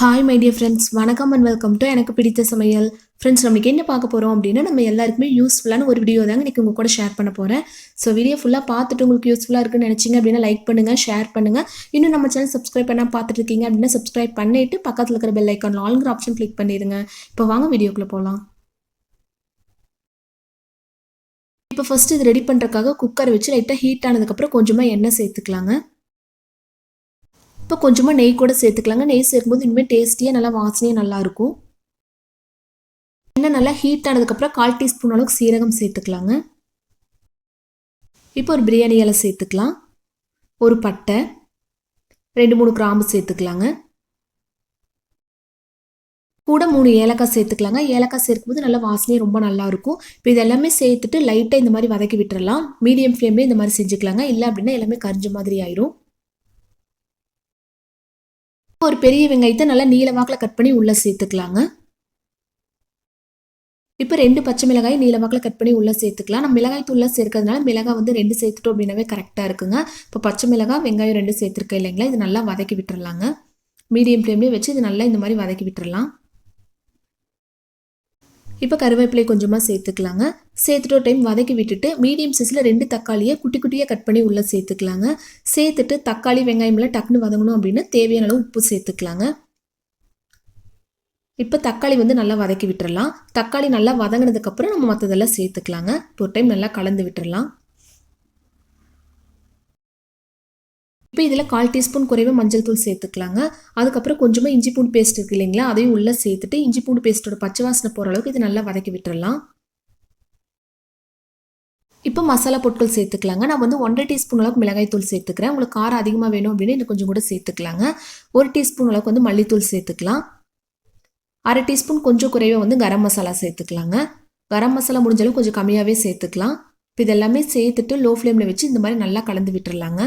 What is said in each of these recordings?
Hi my dear friends வணக்கம் and welcome to எனக்கு பிடித்த சமையல். ஃப்ரெண்ட்ஸ் நம்மளுக்கு என்ன பார்க்க போகிறோம் அப்படின்னா நம்ம எல்லாருக்குமே யூஸ்ஃபுல்லான ஒரு வீடியோ தாங்க இன்றைக்கி உங்கள் கூட ஷேர் பண்ண போகிறேன் ஸோ வீடியோ ஃபுல்லாக பார்த்துட்டு உங்களுக்கு யூஸ்ஃபுல்லாக இருக்குன்னு நினச்சிங்க அப்படின்னா லைக் பண்ணுங்கள் ஷேர் பண்ணுங்கள் இன்னும் நம்ம சேனல் சப்ஸ்கிரைப் பண்ணால் பார்த்துட்டு இருக்கீங்க அப்படின்னா சப்ஸ்கிரைப் பண்ணிட்டு பக்கத்தில் இருக்கிற பெல் ஐக்கான் ஆளுங்கிற ஆப்ஷன் கிளிக் பண்ணிடுங்க. இப்போ வாங்க வீடியோக்குள்ளே போகலாம் இப்போ ஃபஸ்ட்டு இது ரெடி பண்ணுறதுக்காக குக்கர் வச்சு லைட்டாக ஹீட் ஆனதுக்கப்புறம் கொஞ்சமாக எண்ணெய் சேர்த்துக்கலாங்க. இப்போ கொஞ்சமாக நெய் கூட சேர்த்துக்கலாங்க. நெய் சேர்க்கும்போது இனிமேல் டேஸ்டியாக நல்லா வாசனையாக நல்லாயிருக்கும். எண்ணெய் நல்லா ஹீட் ஆனதுக்கப்புறம் கால் டீஸ்பூன் அளவுக்கு சீரகம் சேர்த்துக்கலாங்க. இப்போ ஒரு பிரியாணி இலை சேர்த்துக்கலாம். ஒரு பட்டை. ரெண்டு மூணு கிராம்பு சேர்த்துக்கலாங்க. கூட மூணு ஏலக்காய் சேர்த்துக்கலாங்க. ஏலக்காய் சேர்க்கும்போது நல்லா வாசனையே ரொம்ப நல்லாயிருக்கும். இப்போ இது எல்லாமே சேர்த்துட்டு லைட்டாக இந்த மாதிரி வதக்கி விட்டுறலாம். மீடியம் ஃப்ளேம்லேயே இந்த மாதிரி செஞ்சுக்கலாங்க. இல்லை அப்படின்னா எல்லாமே கரிஞ்ச மாதிரி ஆயிரும். ஒரு பெரிய வெங்காயத்தை நல்லா நீளமாக்கில் கட் பண்ணி உள்ளே சேர்த்துக்கலாங்க. இப்போ ரெண்டு பச்சை மிளகாய் நீளவாக்கில் கட் பண்ணி உள்ளே சேர்த்துக்கலாம். நம்ம மிளகாய் தூளாக சேர்க்கறதுனால மிளகாய் வந்து ரெண்டு சேர்த்துட்டோம் அப்படின்னாவே கரெக்டாக இருக்குங்க. இப்போ பச்சை மிளகாய் வெங்காயம் ரெண்டு சேர்த்துருக்கேன் இல்லைங்களா? இது நல்லா வதக்கி விட்டுறலாங்க. மீடியம் ஃப்ளேம்லேயே வச்சு இது நல்லா இந்த மாதிரி வதக்கி விட்டுறலாம். இப்போ கருவேப்பிலை கொஞ்சமாக சேர்த்துக்கலாங்க. சேர்த்துட்டு ஒரு டைம் வதக்கி விட்டுட்டு மீடியம் சைஸில் ரெண்டு தக்காளியை குட்டி குட்டியாக கட் பண்ணி உள்ளே சேர்த்துக்கலாங்க. சேர்த்துட்டு தக்காளி வெங்காயம்லாம் டக்குன்னு வதங்கணும் அப்படின்னு தேவையான அளவு உப்பு சேர்த்துக்கலாங்க. இப்போ தக்காளி வந்து நல்லா வதக்கி விட்டுறலாம். தக்காளி நல்லா வதங்கினதுக்கப்புறம் நம்ம மற்றதெல்லாம் சேர்த்துக்கலாங்க. இப்போ ஒரு டைம் நல்லா கலந்து விட்டுறலாம். இப்போ இதில் கால் டீஸ்பூன் குறைவாக மஞ்சள் தூள் சேர்த்துக்கலாங்க. அதுக்கப்புறம் கொஞ்சமாக இஞ்சி பூண்டு பேஸ்ட் இருக்கு இல்லைங்களா அதையும் உள்ளே சேர்த்துட்டு இஞ்சி பூண்டு பேஸ்ட்டோட பச்சை வாசனை போகிற அளவுக்கு இது நல்லா வதக்கி விட்டுறலாம். இப்போ மசாலா பொருட்கள் சேர்த்துக்கலாங்க. நான் வந்து ஒன்றரை டீஸ்பூன் அளவுக்கு மிளகாய் தூள் சேர்த்துக்கிறேன். உங்களுக்கு காரம் அதிகமாக வேணும் அப்படின்னு இன்னும் கொஞ்சம் கூட சேர்த்துக்கலாங்க. ஒரு டீஸ்பூன் அளவுக்கு வந்து மல்லித்தூள் சேர்த்துக்கலாம். அரை டீஸ்பூன் கொஞ்சம் குறைவாக வந்து கரம் மசாலா சேர்த்துக்கலாங்க. கரம் மசாலா முடிஞ்ச கொஞ்சம் கம்மியாகவே சேர்த்துக்கலாம். இப்போ இதெல்லாமே சேர்த்துட்டு லோ ஃப்ளேமில் வச்சு இந்த மாதிரி நல்லா கலந்து விட்டுறலாங்க.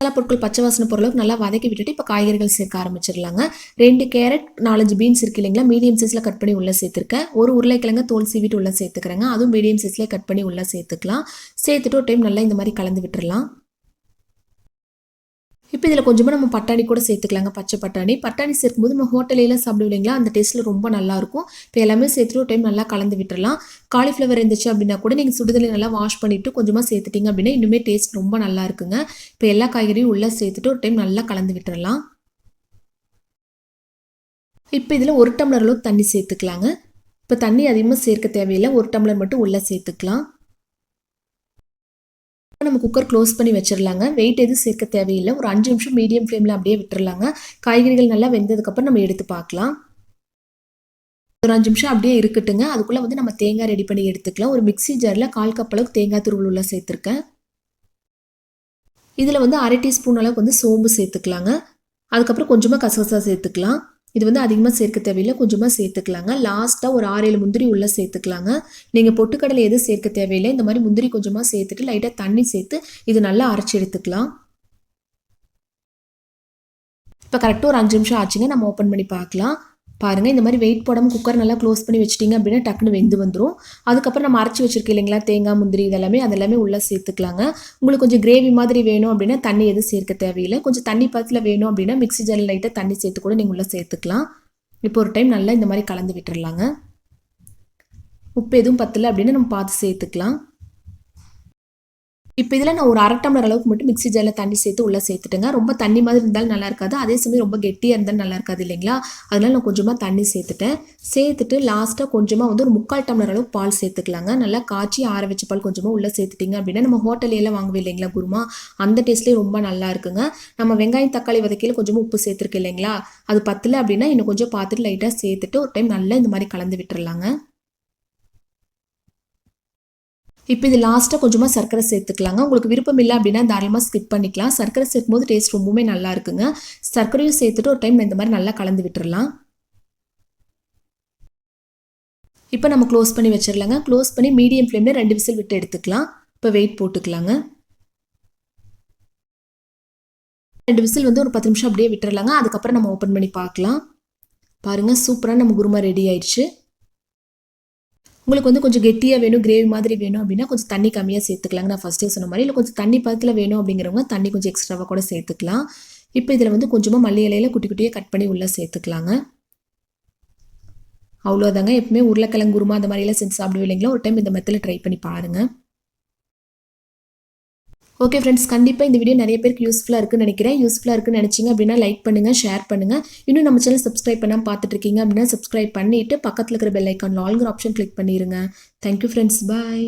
மசாலா பொருட்கள் பச்சை வாசனை பொருளுக்கு நல்லா வதக்கி விட்டுட்டு இப்போ காய்கறிகள் சேர்க்க ஆரம்பிச்சிடலாங்க. ரெண்டு கேரட் நாலஞ்சு பீன்ஸ் இருக்கு இல்லைங்களா? மீடியம் சைஸில் கட் பண்ணி உள்ளே சேர்த்துருக்கேன். ஒரு உருளைக்கிழங்கு தோல் சீவிட்டு உள்ளே சேர்த்துக்கிறேங்க. அதுவும் மீடியம் சைஸ்லேயே கட் பண்ணி உள்ளே சேர்த்துக்கலாம். சேர்த்துட்டு ஒரு டைம் நல்லா இந்த மாதிரி கலந்து விட்டுறலாம். இப்போ இதில் கொஞ்சமாக நம்ம பட்டாணி கூட சேர்த்துக்கலாங்க பச்சை பட்டாணி. பட்டாணி சேர்க்கும்போது நம்ம ஹோட்டலில் சாப்பிடுவோம் இல்லைங்களா? அந்த டேஸ்ட்டில் ரொம்ப நல்லாயிருக்கும். இப்போ எல்லாமே சேர்த்துட்டு ஒரு டைம் நல்லா கலந்து விட்டுறலாம். காலிஃப்ளவர் இருந்துச்சு அப்படின்னா கூட நீங்கள் சுடுதலை நல்லா வாஷ் பண்ணிவிட்டு கொஞ்சமாக சேர்த்துட்டிங்க அப்படின்னா இன்னுமே டேஸ்ட் ரொம்ப நல்லா இருக்குங்க. இப்போ எல்லா காய்கறியும் உள்ளே சேர்த்துட்டு ஒரு டைம் நல்லா கலந்து விட்டுறலாம். இப்போ இதில் ஒரு டம்ளர் அளவு தண்ணி சேர்த்துக்கலாங்க. இப்போ தண்ணி அதிகமாக சேர்க்க தேவையில்லை. ஒரு டம்ளர் மட்டும் உள்ளே சேர்த்துக்கலாம். நம்ம குக்கர் க்ளோஸ் பண்ணி வச்சிடலாங்க வெயிட் எதுவும் சேர்க்க தேவையில்லை. ஒரு அஞ்சு நிமிஷம் மீடியம் ஃப்ளேமில் அப்படியே விட்டுறலாங்க காய்கறிகள் நல்லா வெந்ததுக்கப்புறம் நம்ம எடுத்து பார்க்கலாம். ஒரு அஞ்சு நிமிஷம் அப்படியே இருக்கட்டுங்க. அதுக்குள்ளே வந்து நம்ம தேங்காய் ரெடி பண்ணி எடுத்துக்கலாம். ஒரு மிக்சி ஜாரில் கால் கப் அளவுக்கு தேங்காய் துருவல் உள்ள சேர்த்துருக்கேன். இதில் வந்து அரை டீஸ்பூன் அளவுக்கு வந்து சோம்பு சேர்த்துக்கலாங்க. அதுக்கப்புறம் கொஞ்சமாக கசகசா சேர்த்துக்கலாம். இது வந்து அதிகமாக சேர்க்க தேவையில்லை கொஞ்சமாக சேர்த்துக்கலாங்க. லாஸ்ட்டாக ஒரு ஆறேழு முந்திரி உள்ளே சேர்த்துக்கலாங்க. நீங்கள் பொட்டுக்கடலை எதுவும் சேர்க்க தேவையில்லை. இந்த மாதிரி முந்திரி கொஞ்சமாக சேர்த்துட்டு லைட்டாக தண்ணி சேர்த்து இது நல்லா அரைச்சி எடுத்துக்கலாம். இப்போ கரெக்டாக ஒரு அஞ்சு நிமிஷம் ஆச்சுங்க. நம்ம ஓப்பன் பண்ணி பார்க்கலாம். பாருங்கள் இந்த மாதிரி வெயிட் போடாமல் குக்கர் நல்லா க்ளோஸ் பண்ணி வச்சிட்டிங்க அப்படின்னா டக்குன்னு வெந்து வந்துடும் அதுக்கப்புறம் நம்ம அரைச்சி வச்சிருக்கோம் இல்லைங்களா தேங்காய் முந்திரி இதெல்லாமே அதெல்லாமே உள்ளே சேர்த்துக்கலாங்க. உங்களுக்கு கொஞ்சம் கிரேவி மாதிரி வேணும் அப்படின்னா தண்ணி எதுவும் சேர்க்க தேவையில்லை. கொஞ்சம் தண்ணி பத்தில் வேணும் அப்படின்னா மிக்ஸி ஜாரில் லைட்டாக தண்ணி சேர்த்து கூட நீங்கள் உள்ளே சேர்த்துக்கலாம். இப்போ ஒரு டைம் நல்லா இந்த மாதிரி கலந்து விட்டுறலாங்க. உப்பு எதுவும் பத்தலை அப்படின்னா நம்ம பார்த்து சேர்த்துக்கலாம். இப்போ இதில் நான் ஒரு அரை டம்ளர் அளவுக்கு மட்டும் மிக்ஸி ஜாரில் தண்ணி சேர்த்து உள்ளே சேர்த்துட்டேங்க. ரொம்ப தண்ணி மாதிரி இருந்தாலும் நல்லா இருக்காது. அதே சமயம் ரொம்ப கெட்டியாக இருந்தாலும் நல்லா இருக்காது இல்லைங்களா? அதனால நான் கொஞ்சமாக தண்ணி சேர்த்துட்டேன். சேர்த்துட்டு லாஸ்ட்டாக கொஞ்சமாக வந்து ஒரு முக்கால் டம்ளர் அளவுக்கு பால் சேர்த்துக்கலாங்க. நல்லா காய்ச்சி ஆற வச்ச பால் கொஞ்சமாக உள்ளே சேர்த்துட்டிங்க அப்படின்னா நம்ம ஹோட்டலையெல்லாம் வாங்குவே இல்லைங்களா குருமா? அந்த டேஸ்ட்லேயே ரொம்ப நல்லா இருக்குங்க. நம்ம வெங்காயம் தக்காளி வதக்கையில் கொஞ்சமாக உப்பு சேர்த்துருக்கு இல்லைங்களா? அது பத்தல அப்படின்னா இன்னும் கொஞ்சம் பார்த்துட்டு லைட்டாக சேர்த்துட்டு ஒரு டைம் நல்லா இந்த மாதிரி கலந்து விட்டுறலாங்க. இப்போ இது லாஸ்ட்டாக கொஞ்சமாக சர்க்கரை சேர்த்துக்கலாங்க. உங்களுக்கு விருப்பம் இல்லை அப்படின்னா தாராளமாக ஸ்கிப் பண்ணிக்கலாம். சர்க்கரை சேர்க்கும்போது டேஸ்ட் ரொம்பவுமே நல்லா இருக்குங்க. சர்க்கரையும் சேர்த்துட்டு ஒரு டைம் இந்த மாதிரி நல்லா கலந்து விட்டுறலாம். இப்போ நம்ம க்ளோஸ் பண்ணி வச்சிடலாங்க க்ளோஸ் பண்ணி மீடியம் ஃப்ளேமில் ரெண்டு விசில் விட்டு எடுத்துக்கலாம். இப்போ வெயிட் போட்டுக்கலாங்க. ரெண்டு விசில் வந்து ஒரு பத்து நிமிஷம் அப்படியே விட்டுறலாங்க. அதுக்கப்புறம் நம்ம ஓப்பன் பண்ணி பார்க்கலாம். பாருங்கள் சூப்பராக நம்ம குருமா ரெடி ஆயிடுச்சு. உங்களுக்கு வந்து கொஞ்சம் கெட்டியாக வேணும் கிரேவி மாதிரி வேணும் அப்படின்னா கொஞ்சம் தண்ணி கம்மியாக சேர்த்துக்கலாங்க. நான் ஃபஸ்ட்டே சொன்ன மாதிரி. இல்லை கொஞ்சம் தண்ணி பதத்தில் வேணும் அப்படிங்கிறவங்க தண்ணி கொஞ்சம் எக்ஸ்ட்ராவாக கூட சேர்த்துக்கலாம். இப்போ இதில் வந்து கொஞ்சமாக மல்லி இலையில குட்டி குட்டியாக கட் பண்ணி உள்ளே சேர்த்துக்கலாங்க. அவ்வளோதாங்க எப்பவுமே உருளைக்கிழங்கு குருமா அந்த மாதிரிலாம் செஞ்சு சாப்பிடுவோம் இல்லைங்களா? ஒரு டைம் இந்த மெத்தில் ட்ரை பண்ணி பாருங்கள் ஓகே ஃப்ரெண்ட்ஸ் கண்டிப்பாக இந்த வீடியோ நிறைய பேருக்கு யூஸ்ஃபுல்லாக இருக்குன்னு நினைக்கிறேன். யூஸ்ஃபுல்லாக இருக்குன்னு நினச்சிங்க அப்படின்னா லைக் பண்ணுங்கள் ஷேர் பண்ணுங்கள் இன்னும் நம்ம சேனல் சப்ஸ்கிரைப் பண்ணால் பார்த்துட்ருக்கீங்க அப்படின்னா சப்ஸ்கிரைப் பண்ணிவிட்டு பக்கத்தில் இருக்கிற பெல் ஐக்கான் ஆல்கிற ஆப்ஷன் கிளிக் பண்ணிடுங்க தேங்க்யூ ஃப்ரெண்ட்ஸ் பாய்